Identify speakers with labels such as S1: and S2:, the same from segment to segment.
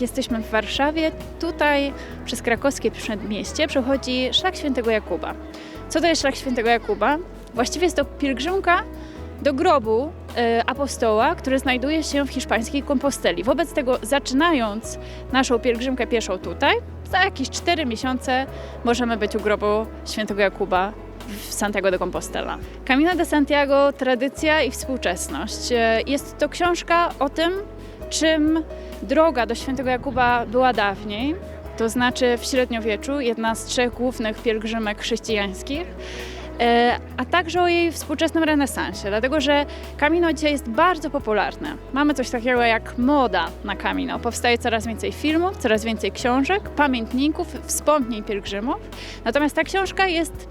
S1: jesteśmy w Warszawie, tutaj przez krakowskie przedmieście przechodzi szlak świętego Jakuba. Co to jest szlak świętego Jakuba? Właściwie jest to pielgrzymka do grobu e, apostoła, który znajduje się w hiszpańskiej Komposteli. Wobec tego, zaczynając naszą pielgrzymkę pieszą tutaj, za jakieś 4 miesiące możemy być u grobu świętego Jakuba w Santiago de Compostela. Camino de Santiago, tradycja i współczesność. E, Jest to książka o tym, czym droga do świętego Jakuba była dawniej, to znaczy w średniowieczu, jedna z trzech głównych pielgrzymek chrześcijańskich, e, a także o jej współczesnym renesansie, dlatego że Camino dzisiaj jest bardzo popularne. Mamy coś takiego jak moda na Camino. Powstaje coraz więcej filmów, coraz więcej książek, pamiętników, wspomnień pielgrzymów. Natomiast ta książka jest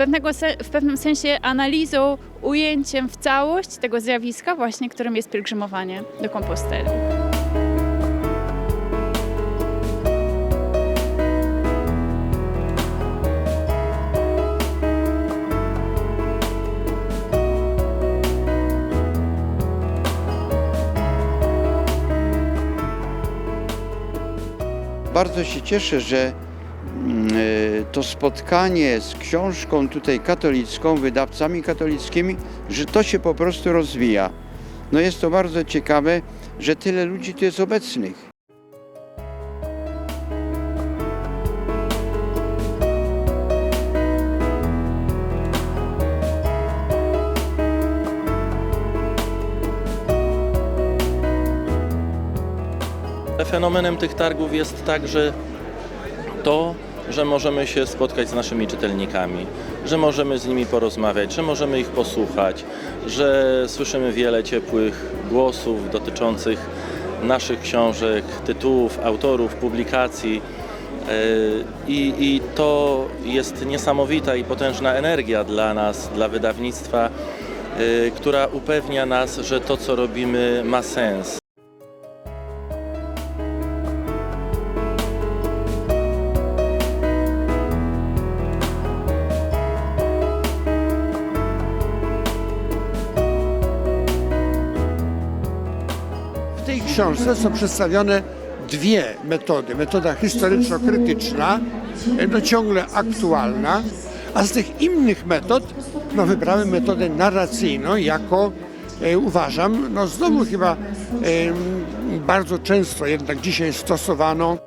S1: pewnego w pewnym sensie analizą, ujęciem w całość tego zjawiska właśnie, którym jest pielgrzymowanie do Komposteli.
S2: Bardzo się cieszę, że to spotkanie z książką tutaj katolicką, wydawcami katolickimi, że to się po prostu rozwija. No jest to bardzo ciekawe, że tyle ludzi tu jest obecnych.
S3: Fenomenem tych targów jest także to, że możemy się spotkać z naszymi czytelnikami, że możemy z nimi porozmawiać, że możemy ich posłuchać, że słyszymy wiele ciepłych głosów dotyczących naszych książek, tytułów, autorów, publikacji. Yy, I, I to jest niesamowita i potężna energia dla nas, dla wydawnictwa, yy, która upewnia nas, że to, co robimy, ma sens.
S4: Książce są przedstawione dwie metody. Metoda historyczno-krytyczna, no ciągle aktualna, a z tych innych metod no, wybrałem metodę narracyjną jako e, uważam, no znowu chyba e, bardzo często jednak dzisiaj stosowaną.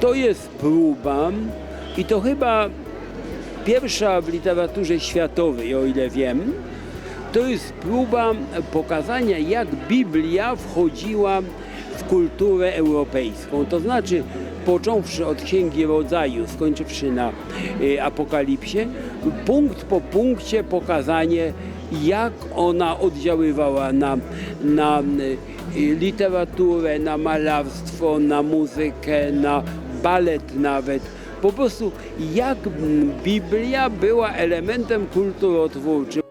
S5: To jest próba i to chyba pierwsza w literaturze światowej, o ile wiem. To jest próba pokazania, jak Biblia wchodziła w kulturę europejską. To znaczy, począwszy od Księgi Rodzaju, skończywszy na y, Apokalipsie, punkt po punkcie pokazanie, jak ona oddziaływała na, na y, literaturę, na malarstwo, na muzykę, na balet nawet. Po prostu jak Biblia była elementem kulturotwórczym.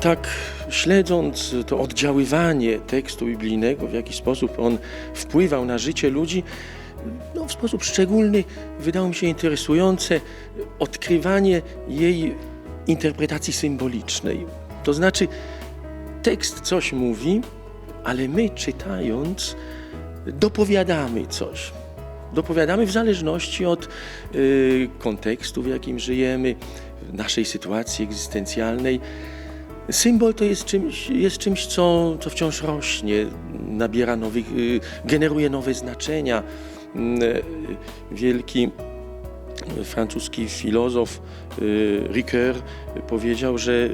S6: tak śledząc to oddziaływanie tekstu biblijnego, w jaki sposób on wpływał na życie ludzi, no, w sposób szczególny wydało mi się interesujące odkrywanie jej interpretacji symbolicznej. To znaczy, tekst coś mówi, ale my czytając dopowiadamy coś. Dopowiadamy w zależności od y, kontekstu, w jakim żyjemy, naszej sytuacji egzystencjalnej. Symbol to jest czymś, jest czymś co, co wciąż rośnie, nabiera nowych, y, generuje nowe znaczenia. Mm, y, Wielki francuski filozof y, Ricoeur powiedział, że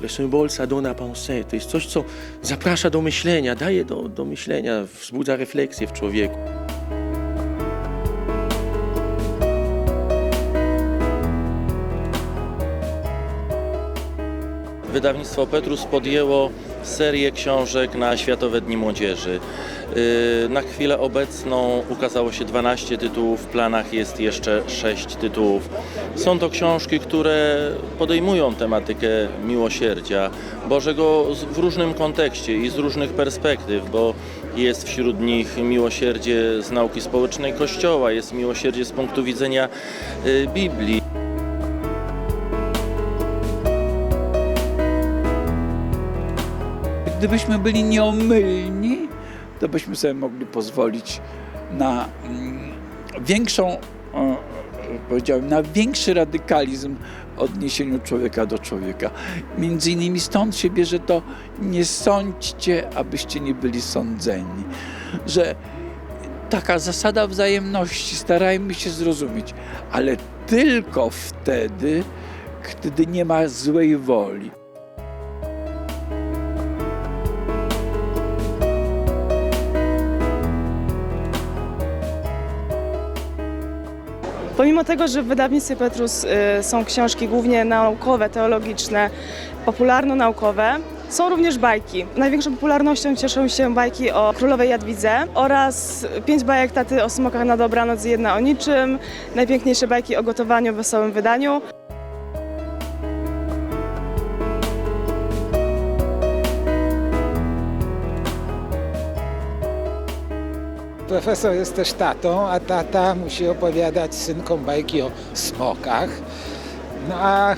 S6: le symbol ça donne à penser. To jest coś, co zaprasza do myślenia, daje do, do myślenia, wzbudza refleksję w człowieku.
S3: Wydawnictwo Petrus podjęło serię książek na Światowe Dni Młodzieży. Yy, Na chwilę obecną ukazało się 12 tytułów, w planach jest jeszcze 6 tytułów. Są to książki, które podejmują tematykę miłosierdzia Bożego w różnym kontekście i z różnych perspektyw, bo jest wśród nich miłosierdzie z nauki społecznej Kościoła, jest miłosierdzie z punktu widzenia y, Biblii.
S7: Gdybyśmy byli nieomylni, to byśmy sobie mogli pozwolić na mm, większą, o, powiedziałem, na większy radykalizm odniesieniu człowieka do człowieka. Między innymi stąd się bierze to nie sądźcie, abyście nie byli sądzeni. Że taka zasada wzajemności, starajmy się zrozumieć, ale tylko wtedy, gdy nie ma złej woli.
S8: Pomimo tego, że w wydawnictwie Petrus y, są książki głównie naukowe, teologiczne, popularno-naukowe, są również bajki. Największą popularnością cieszą się bajki o królowej Jadwidze oraz pięć bajek taty o smokach na dobranoc i jedna o niczym, najpiękniejsze bajki o gotowaniu w wesołym wydaniu.
S9: Profesor jest też tatą, a tata musi opowiadać synkom bajki o smokach. No a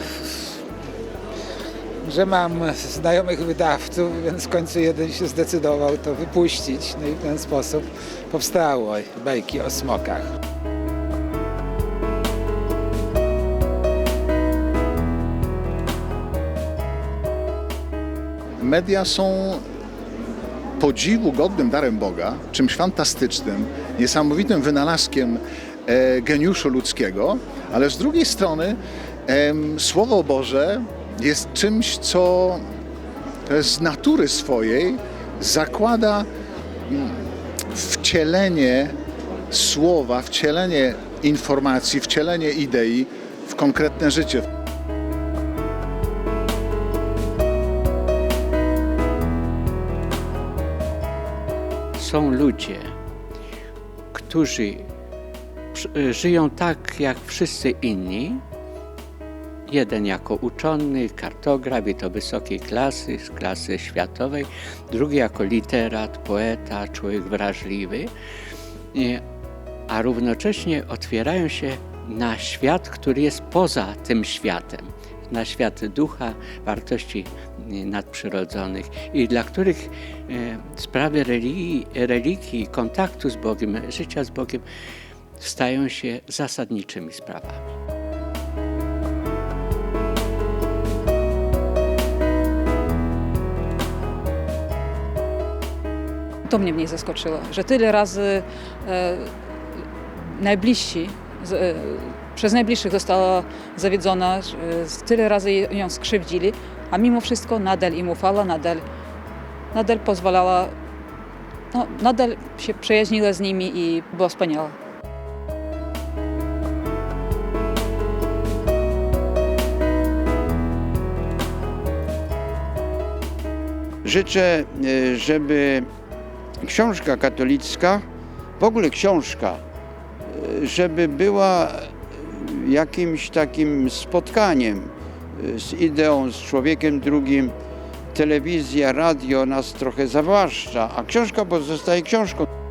S9: że mam znajomych wydawców, więc w końcu jeden się zdecydował to wypuścić. No i w ten sposób powstało bajki o smokach.
S10: Media są podziwu godnym darem Boga, czymś fantastycznym, niesamowitym wynalazkiem e, geniuszu ludzkiego, ale z drugiej strony Słowo Boże jest czymś, co z natury swojej zakłada mm, wcielenie słowa, wcielenie informacji, wcielenie idei w konkretne życie.
S11: Są ludzie, którzy przy- żyją tak jak wszyscy inni. Jeden jako uczony, kartograf i to wysokiej klasy, z klasy światowej, drugi jako literat, poeta, człowiek wrażliwy, Nie, a równocześnie otwierają się na świat, który jest poza tym światem, na świat ducha, wartości nadprzyrodzonych i dla których e, sprawy religii, religii, kontaktu z Bogiem, życia z Bogiem stają się zasadniczymi sprawami.
S12: To mnie mniej zaskoczyło, że tyle razy e, najbliżsi, przez najbliższych została zawiedzona, e, tyle razy ją skrzywdzili, a mimo wszystko nadal im ufała, nadal, nadal pozwalała, no, nadal się przyjaźniła z nimi i była wspaniała.
S2: Życzę, e, żeby książka katolicka, w ogóle książka, e, żeby była jakimś takim spotkaniem e, z ideą, z człowiekiem drugim. Telewizja, radio nas trochę zawłaszcza, a książka pozostaje książką.